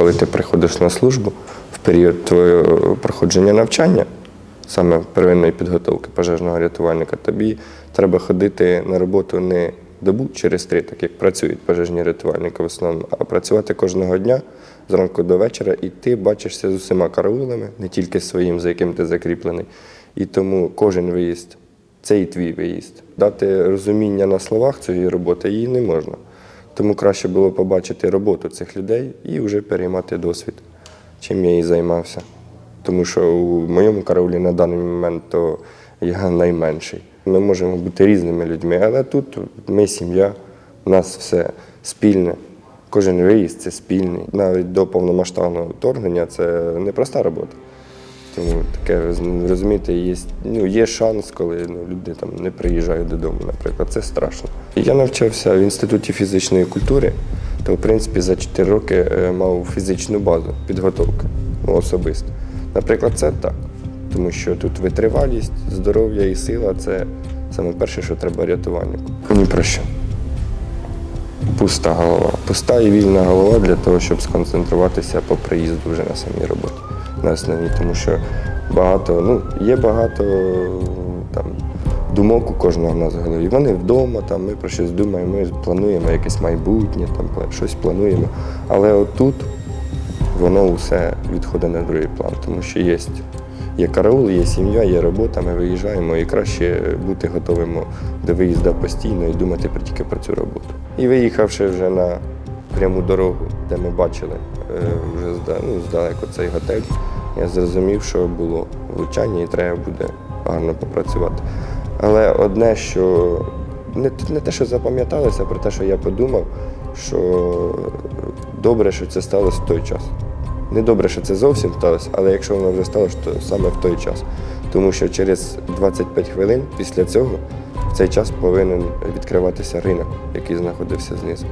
коли ти приходиш на службу в період твого проходження навчання, саме первинної підготовки пожежного рятувальника, тобі треба ходити на роботу не добу через три, так як працюють пожежні рятувальники в основному, а працювати кожного дня зранку до вечора, і ти бачишся з усіма караулами, не тільки своїм, за яким ти закріплений. І тому кожен виїзд це і твій виїзд. Дати розуміння на словах цієї роботи їй не можна. Тому краще було побачити роботу цих людей і вже переймати досвід, чим я і займався. Тому що у моєму караулі на даний момент то я найменший. Ми можемо бути різними людьми, але тут ми сім'я, у нас все спільне. Кожен виїзд це спільний. Навіть до повномасштабного вторгнення це непроста робота. Тому таке, розумієте, є, ну, є шанс, коли ну, люди там не приїжджають додому, наприклад. Це страшно. Я навчався в інституті фізичної культури, то в принципі за 4 роки е, мав фізичну базу підготовки ну, особисто. Наприклад, це так. Тому що тут витривалість, здоров'я і сила це саме перше, що треба рятувальнику. Ні про що. Пуста голова. Пуста і вільна голова для того, щоб сконцентруватися по приїзду вже на самій роботі, на основній. Тому що багато, ну, є багато там, думок у кожного в нас голові. Вони вдома, там, ми про щось думаємо, ми плануємо якесь майбутнє, там, щось плануємо. Але отут воно все відходить на другий план, тому що є, є караул, є сім'я, є робота, ми виїжджаємо і краще бути готовим до виїзду постійно і думати тільки про цю роботу. І виїхавши вже на пряму дорогу, де ми бачили е, вже ну, здалеку цей готель, я зрозумів, що було влучання і треба буде гарно попрацювати. Але одне, що не, не те, що запам'яталося, а про те, що я подумав, що добре, що це сталося в той час. Не добре, що це зовсім сталося, але якщо воно вже сталося, то саме в той час. Тому що через 25 хвилин після цього в цей час повинен відкриватися ринок, який знаходився знизу.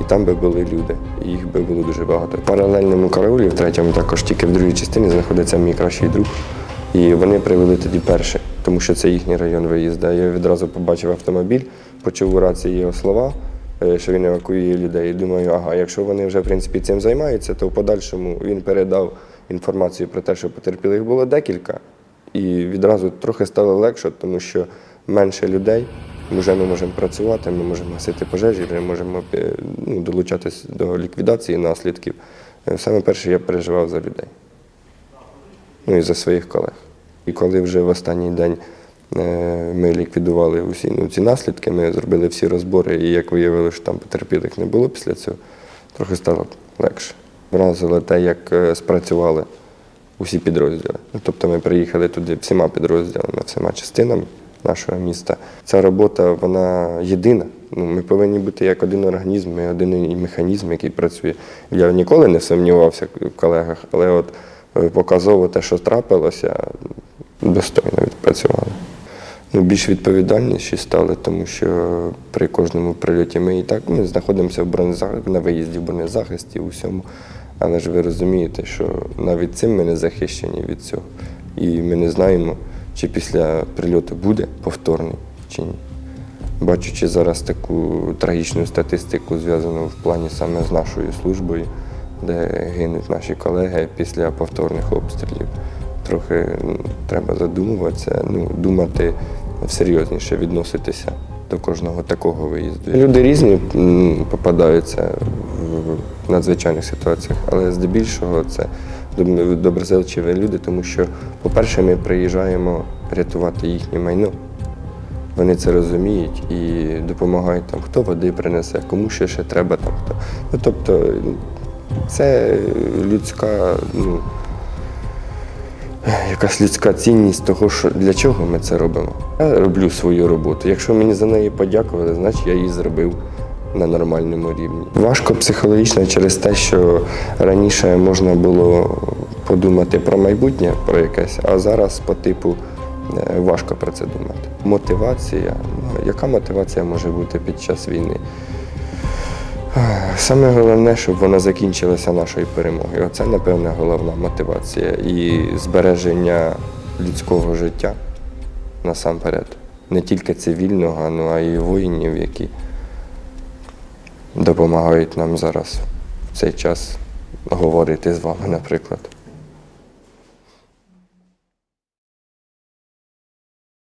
І там би були люди, і їх би було дуже багато. В паралельному караулі, в третьому, також тільки в другій частині знаходиться мій кращий друг. І вони привели тоді перше, тому що це їхній район виїзду. Я відразу побачив автомобіль, почув у рації його слова, е, що він евакуює людей. І думаю, ага, якщо вони вже в принципі цим займаються, то в подальшому він передав інформацію про те, що потерпілих було декілька. І відразу трохи стало легше, тому що менше людей. Вже ми можемо працювати, ми можемо гасити пожежі, ми можемо е, ну, долучатись до ліквідації наслідків. Е, Саме перше я переживав за людей ну і за своїх колег. І коли вже в останній день е, ми ліквідували усі ну, ці наслідки, ми зробили всі розбори, і як виявилося, що там потерпілих не було після цього, трохи стало легше. Вразило те, як спрацювали усі підрозділи. Ну, тобто ми приїхали туди всіма підрозділами, всіма частинами нашого міста. Ця робота вона єдина. Ну, ми повинні бути як один організм, ми один механізм, який працює. Я ніколи не сумнівався в колегах, але от е, показово те, що трапилося, достойно відпрацювали. Ну, більш відповідальніші стали, тому що при кожному прильоті ми і так ми знаходимося в бронезахисті, на виїзді в бронезахисті, у всьому. Але ж ви розумієте, що навіть цим ми не захищені від цього. І ми не знаємо, чи після прильоту буде повторний чи ні. Бачучи зараз таку трагічну статистику, зв'язану в плані саме з нашою службою, де гинуть наші колеги після повторних обстрілів, трохи треба задумуватися, ну, думати серйозніше відноситися до кожного такого виїзду. Люди різні попадаються в надзвичайних ситуаціях, але здебільшого це доб- доброзичливі люди, тому що, по-перше, ми приїжджаємо рятувати їхнє майно. Вони це розуміють і допомагають там, хто води принесе, кому ще ще треба там. Хто. Ну, тобто це людська, ну, якась людська цінність того, що для чого ми це робимо. Я роблю свою роботу. Якщо мені за неї подякували, значить я її зробив на нормальному рівні. Важко психологічно через те, що раніше можна було подумати про майбутнє, про якесь, а зараз по типу е, важко про це думати. Мотивація. Ну, яка мотивація може бути під час війни? Саме головне, щоб вона закінчилася нашою перемогою. Оце, напевне, головна мотивація. І збереження людського життя насамперед. Не тільки цивільного, ну, а й воїнів, які допомагають нам зараз в цей час говорити з вами, наприклад.